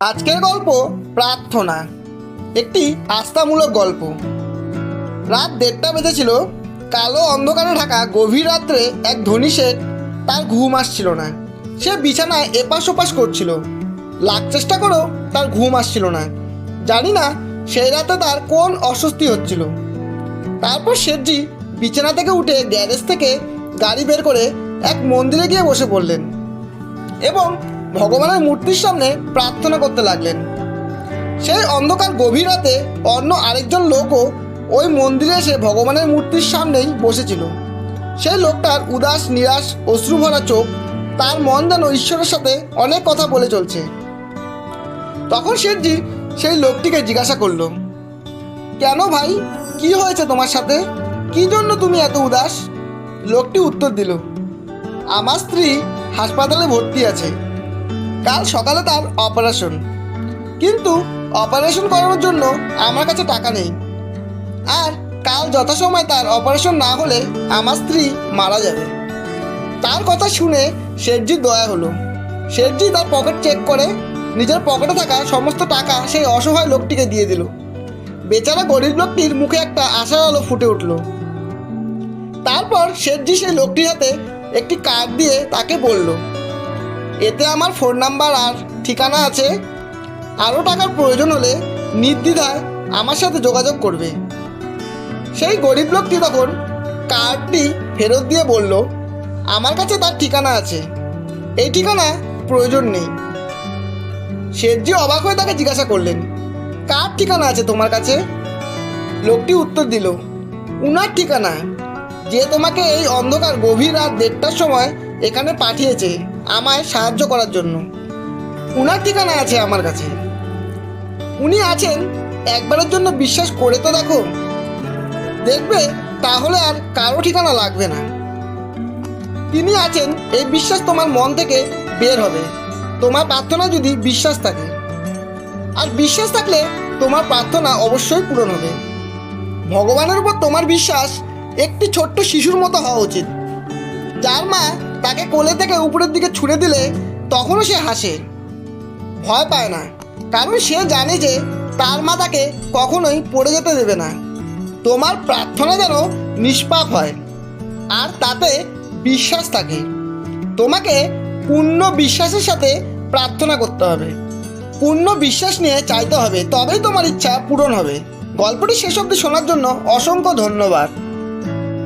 আজকের গল্প প্রার্থনা। একটি আস্থামূলক গল্প। রাত দেড়টা বেজেছিল, কালো অন্ধকারে ঢাকা গভীর রাত্রে এক ধনী শেঠ তার ঘুম আসছিল না। সে বিছানায় এপাশ ওপাশ করছিল। লাখ চেষ্টা করেও তার ঘুম আসছিল না। জানি না সেই রাতে তার কোন অস্বস্তি হচ্ছিল। তারপর শেঠজি বিছানা থেকে উঠে গ্যারেজ থেকে গাড়ি বের করে এক মন্দিরে গিয়ে বসে পড়লেন এবং ভগবানের মূর্তির সামনে প্রার্থনা করতে লাগলেন। সেই অন্ধকার গভীর রাতে অন্য আরেকজন লোকও ওই মন্দিরে এসে ভগবানের মূর্তির সামনেই বসেছিল। সেই লোকটার উদাস, নিরাশ, অশ্রুভরা চোখ তার মন যেন ঈশ্বরের সাথে অনেক কথা বলে চলছে। তখন শেঠজি সেই লোকটিকে জিজ্ঞাসা করল, কেন ভাই? কি হয়েছে তোমার সাথে? কি জন্য তুমি এত উদাস? লোকটি উত্তর দিল, আমার স্ত্রী হাসপাতালে ভর্তি আছে। কাল সকালে তার অপারেশন কিন্তু অপারেশন করানোর জন্য আমার কাছে টাকা নেই। আর কাল যথাসময় তার অপারেশন না হলে আমার স্ত্রী মারা যাবে। তার কথা শুনে শেঠজির দয়া হলো। শেঠজি তার পকেট চেক করে নিজের পকেটে থাকা সমস্ত টাকা সেই অসহায় লোকটিকে দিয়ে দিল। বেচারা গরিব লোকটির মুখে একটা আশার আলো ফুটে উঠল। তারপর শেঠজি সেই লোকটির হাতে একটি কার্ড দিয়ে তাকে বলল এতে আমার ফোন নাম্বার আর ঠিকানা আছে। আরও টাকার প্রয়োজন হলে নির্দ্বিধায় আমার সাথে যোগাযোগ করবে। সেই গরিব লোকটি তখন কার্ডটি ফেরত দিয়ে বলল, আমার কাছে তার ঠিকানা আছে। এই ঠিকানা প্রয়োজন নেই। শেঠজি অবাক হয়ে তাকে জিজ্ঞাসা করলেন, কার ঠিকানা আছে তোমার কাছে? লোকটি উত্তর দিল, উনার ঠিকানা যে তোমাকে এই অন্ধকার গভীর রাত দেড়টার সময় এখানে পাঠিয়েছে। আমায় সাহায্য করার জন্য। উনার ঠিকানা আছে আমার কাছে। উনি আছেন একবারের জন্য বিশ্বাস করে তো দেখো। দেখবে তাহলে আর কারও ঠিকানা লাগবে না। তিনি আছেন এই বিশ্বাস তোমার মন থেকে বের হবে। তোমার প্রার্থনা যদি বিশ্বাস থাকে। আর বিশ্বাস থাকলে তোমার প্রার্থনা অবশ্যই পূরণ হবে। ভগবানের উপর তোমার বিশ্বাস একটি ছোট্ট শিশুর মতো হওয়া উচিত। যার মা তাকে কোলে থেকে উপরের দিকে ছুঁড়ে দিলে তখনও সে হাসে। ভয় পায় না, কারণ সে জানে যে তার মা তাকে কখনোই পড়ে যেতে দেবে না। তোমার প্রার্থনা যেন নিষ্পাপ হয়, আর তাতে বিশ্বাস থাকে। তোমাকে পূর্ণ বিশ্বাসের সাথে প্রার্থনা করতে হবে। পূর্ণ বিশ্বাস নিয়ে চাইতে হবে, তবেই তোমার ইচ্ছা পূরণ হবে। গল্পটি শেষ অবধি শোনার জন্য অসংখ্য ধন্যবাদ।